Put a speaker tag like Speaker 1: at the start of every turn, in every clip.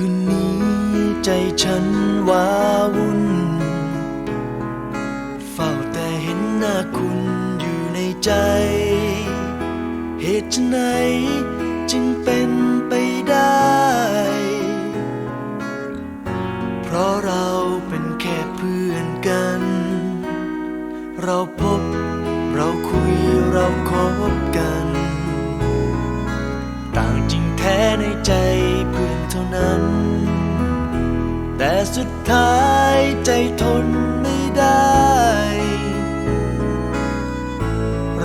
Speaker 1: ืนนี้ใจฉันว้าวุ่น เฝ้าแต่เห็นหน้าคุณอยู่ในใจ เหตุไฉนจึงเป็นไปได้ เพราะเราเป็นแค่เพื่อนกัน เราพบ เราคุย เราคบกัน สุดท้ายใจทนไม่ได้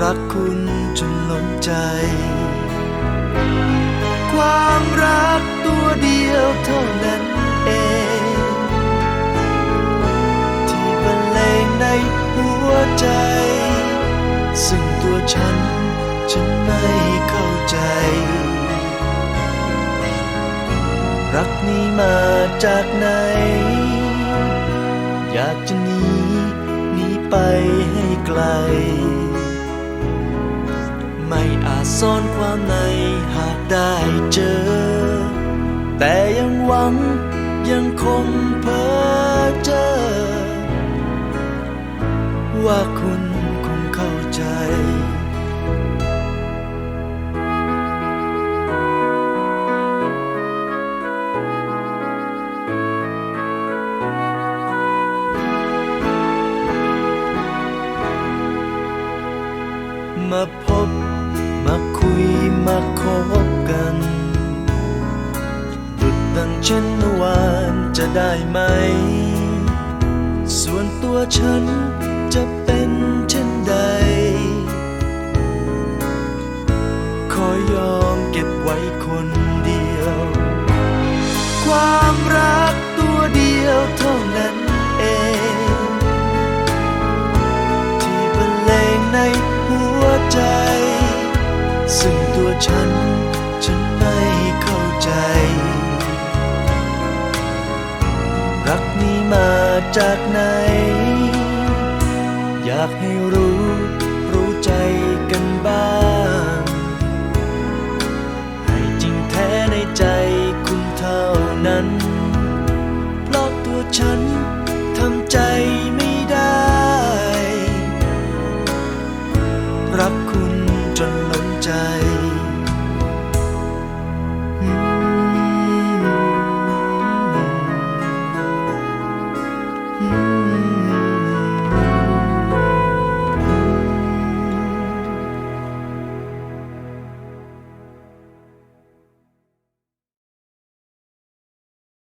Speaker 1: รักคุณจนล้นใจ ความรักตัวเดียวเท่านั้นเอง ที่บรรเลงในหัวใจ ซึ่งตัวฉันฉันไม่เข้าใจ รักนี้มาจากไหน อยากจะหนีหนีไปให้ไกล ไม่อาจซ่อนความในหากได้เจอ แต่ยังหวังยังคง มาพบ มาคุยมาคบกันดุดดังเช่นเมื่อวานจะได้ไหม ส่วนตัวฉันจะเป็นเช่นใดขอยอมเก็บไว้คนเดียว ความ ซึ่งตัวฉัน ฉันไม่เข้าใจ รักนี้มาจากไหน อยากให้รู้ รู้ใจกันบ้าง ให้จริงแท้ในใจคุณเท่านั้น เพราะตัวฉันทำใจ 站